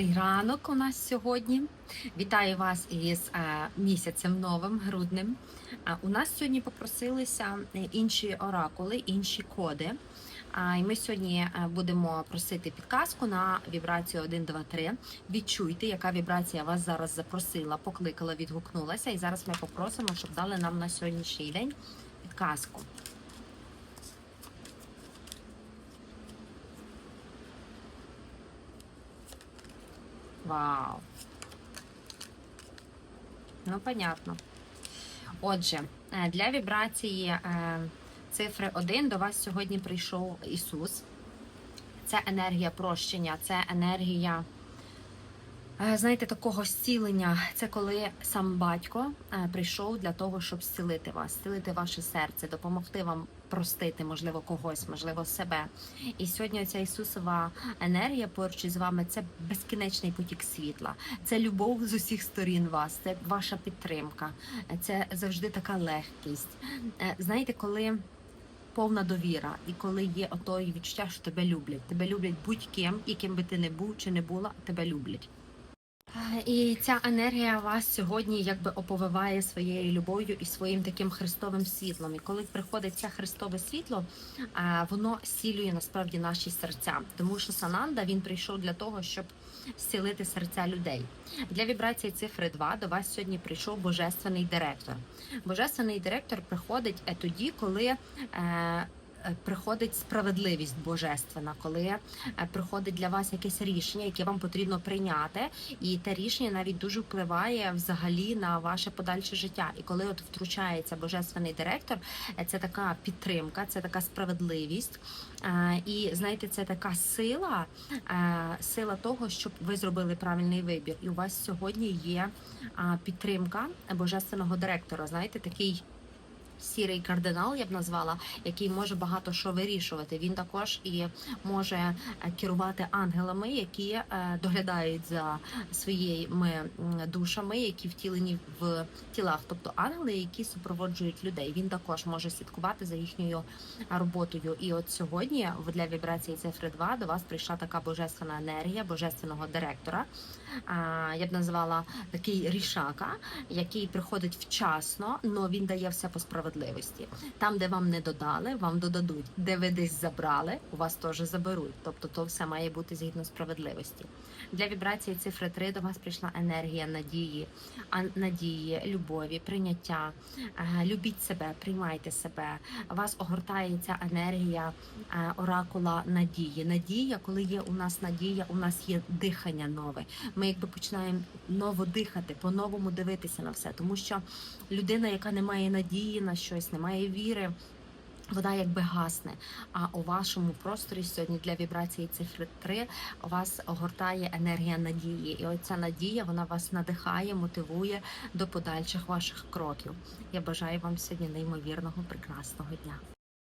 Добрий ранок у нас сьогодні. Вітаю вас із е, місяцем новим, грудним. А у нас сьогодні попросилися е, інші оракули, інші коди. І ми сьогодні е, будемо просити підказку на вібрацію 1, 2, 3. Відчуйте, яка вібрація вас зараз запросила, покликала, відгукнулася. І зараз ми попросимо, щоб дали нам на сьогоднішній день підказку. Вау. Ну, понятно. Отже, е, для вібрації е, цифри 1 до вас сьогодні прийшов Ісус. Це енергія прощення, це енергія, знаєте, такого зцілення. Це коли сам батько е, прийшов для того, щоб зцілити вас, зцілити ваше серце, допомогти вам простити, можливо, когось, можливо, себе. І сьогодні ця Ісусова енергія поруч із вами це безкінечний потік світла, це любов з усіх сторін вас, це ваша підтримка, це завжди така легкість. Е, Знаєте, коли повна довіра, і коли є ото відчуття, що тебе люблять, тебе люблять будь-ким, і ким би ти не був чи не була, тебе люблять. Е, І ця енергія вас сьогодні якби оповиває своєю любов'ю і своїм таким христовим світлом. І коли приходить це христове світло, е, воно зцілює насправді наші серця. Тому що Сананда він прийшов для того, щоб зцілити серця людей. Для вібрації цифри 2 до вас сьогодні прийшов божественний директор. Божественний директор приходить е, тоді, коли. Е, Приходить справедливість божественна, коли е, приходить для вас якесь рішення, яке вам потрібно прийняти, і те рішення навіть дуже впливає взагалі на ваше подальше життя. І коли от втручається божественний директор, е, це така підтримка, це така справедливість. І знаєте, це така сила, сила того, щоб ви зробили правильний вибір. І у вас сьогодні є підтримка божественного директора. Знаєте, такий. Сірий кардинал, я б назвала, який може багато що вирішувати. Він також і може е, керувати ангелами, які е, доглядають за своїми душами, які втілені в тілах, тобто ангели, які супроводжують людей. Він також може слідкувати за їхньою роботою. І от сьогодні для вібрації цифри 2 до вас прийшла така божественна енергія божественного директора. Я б назвала такий рішака, який приходить вчасно, але він дає все по справедливості. Там, де вам не додали, вам додадуть. Де ви десь забрали, у вас теж заберуть. Тобто, то все має бути згідно справедливості. Для вібрації цифри 3 до вас прийшла енергія надії, а надії, любові, прийняття. Е, Любіть себе, приймайте себе. Вас огортає ця енергія е, оракула надії. Надія, коли є у нас надія, у нас є дихання нове. Ми якби починаємо ново дихати, по-новому дивитися на все. Тому що людина, яка не має надії на щось, немає віри. Вона якби гасне. А у вашому просторі сьогодні для вібрації цифри 3 вас огортає енергія надії. І оця надія вона вас надихає, мотивує до подальших ваших кроків. Я бажаю вам сьогодні неймовірного прекрасного дня.